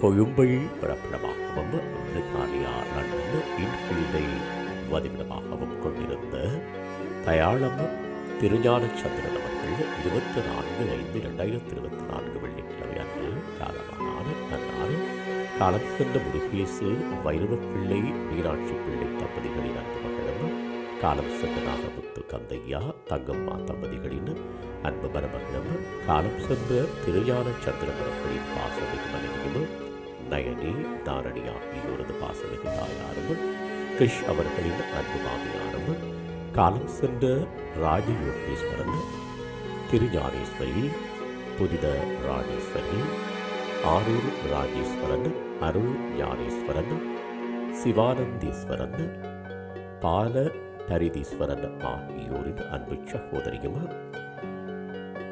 கொழும்பழி பிறப்பிடமாகவும் பிரித்தானியா London இன்ஃபீல்டை வதிவிடமாகவும் கொண்டிருந்த தயாளம் திருஞான சந்திரன் அவர்கள் இருபத்தி நான்கு ஐந்து இரண்டாயிரத்தி இருபத்தி நான்கு வெள்ளிக்கிழமை அன்று காலமானார். அன்னார் காலம் சென்ற முருகேசு வைரவப்பிள்ளை மீனாட்சி பிள்ளை தம்பதிகளின் அன்பு மகளும் காலம் சென்ற நாகமுத்து கந்தையா தங்கம்மா தம்பதிகளின் அன்பு மருமகளும் காலம் சென்ற திருஞான சந்திரன் பாசமிகு மனைவியும் நயனி தாரணி ஆகியோரது பாசமிகு தாயாரும் கிருஷ் அவர்களின் அன்பு மாமியாரும் காலம் சென்ற ராஜயோகேஸ்வரன் திருஞானேஸ்வரி புனித ராஜேஸ்வரி ஆரூர் ராஜேஸ்வரன் அருள் ஞானேஸ்வரன் சிவானந்தீஸ்வரன் பால தரிதீஸ்வரன் ஆகியோரின் அன்பு சகோதரியும்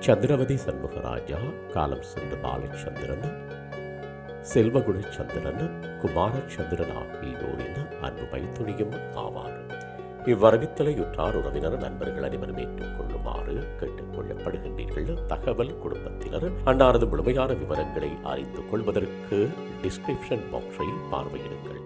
சந்திரவதி சண்முகராஜா காலம் சென்ற பாலச்சந்திரன் செல்வகுணச்சந்திரன் குமாரச்சந்திரன் ஆகியோரின் அன்பு மைத்துணியும் ஆவார். இவ்வரவித்தலையுற்றார் உறவினர் நண்பர்கள் அனைவரும் ஏற்றுக்கொள்ளுமாறு கேட்டுக் கொள்ளப்படுகின்றீர்கள். தகவல் குடும்பத்தினர் அன்னாரது முழுமையான விவரங்களை அறிந்து கொள்வதற்கு டிஸ்கிரிப்ஷன் பாக்ஸை பார்வையிடுங்கள்.